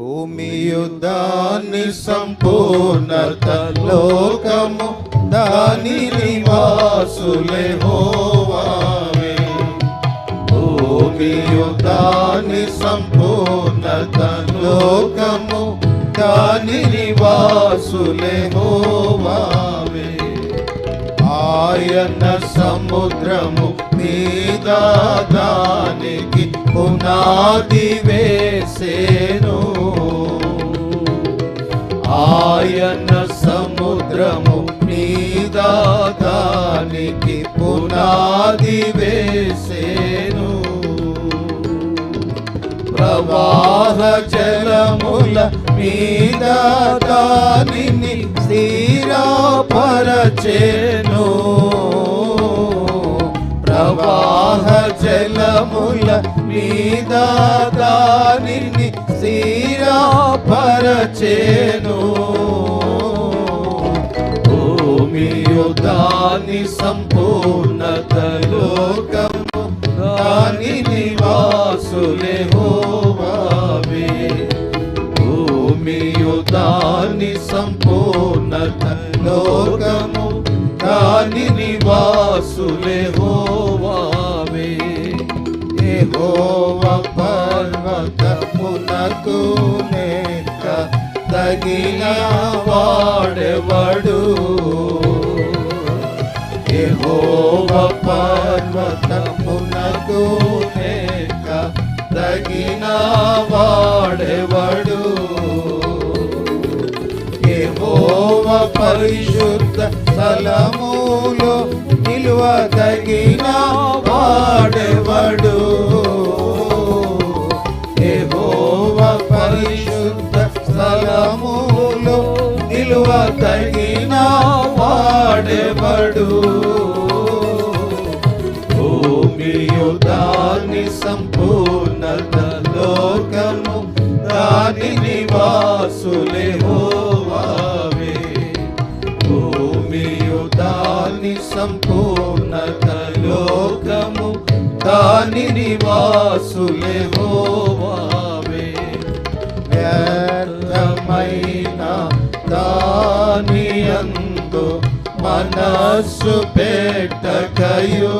భూమి దాని సంపూర్ణత లోకము దాని నివాసులే హోవావే. భూమి దాని సంపూర్ణత లోకము దాని నివాసులే హోవావే. ఆయన సముద్రము మీద దానికి పునాది వేసేను. ఆయన సముద్రము నీదానికి పునాది వేసేను. ప్రవాహ జలముల మీద దానిని స్థిరపరచెను. ప్రవాహ జలముల మీద దానిని పరచేను. భూమి దాని సంపూర్ణత లోకము. దాని నివాసులే హోవావే. భూమి దాని సంపూర్ణత లోకము. దాని నివాసులే హోవావే. యెహోవ యెహోవ పర్వతమునకు నేక తగిన వాడెవడు? యెహోవ పరిశుద్ధ స్థలములో నిలువదగిన వాడెవడు? యెహోవ పరిశుద్ధ స్థలములో నిలువదగిన వాడెవడు? దాని సంపూర్ణత లోకము దాని నివాసులే హోవావే. భూమియు దాని సంపూర్ణత లోకము దాని నివాసులే హోవావే. వ్యర్థమైన దాని అందు మనస్సు పెట్టకయో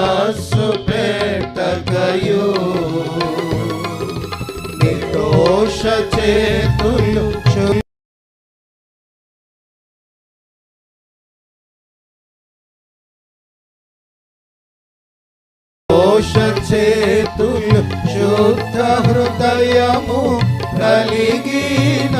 మనస్సు పెట్టకయో నిర్దోష చేతులు చు- దోష చేతులు శుద్ధ హృదయము కలిగిన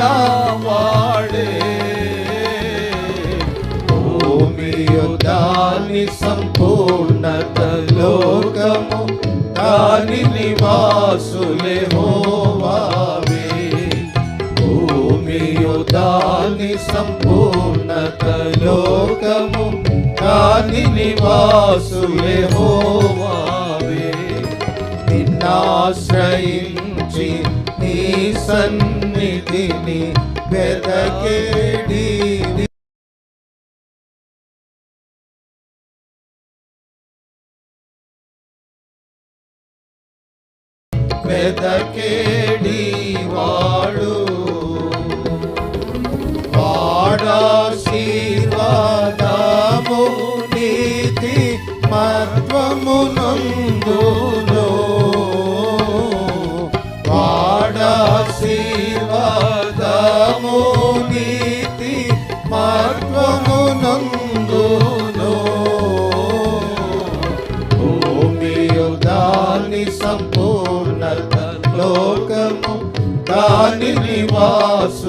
భూమియు దాని సంపూర్ణత లోకము దాని నివాసులే హోవావే. భూమియు దాని సంపూర్ణత లోకము దాని నివాసులే హోవావే. నిన్నాశ్రయించి నీ సన్నిధిని వెదకే. medo daquele.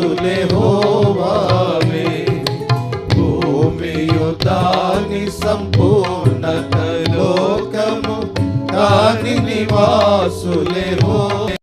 నివాసులే హోవావే భూమియు దాని సంపూర్ణత లోకము దాని నివాసులే హోవావే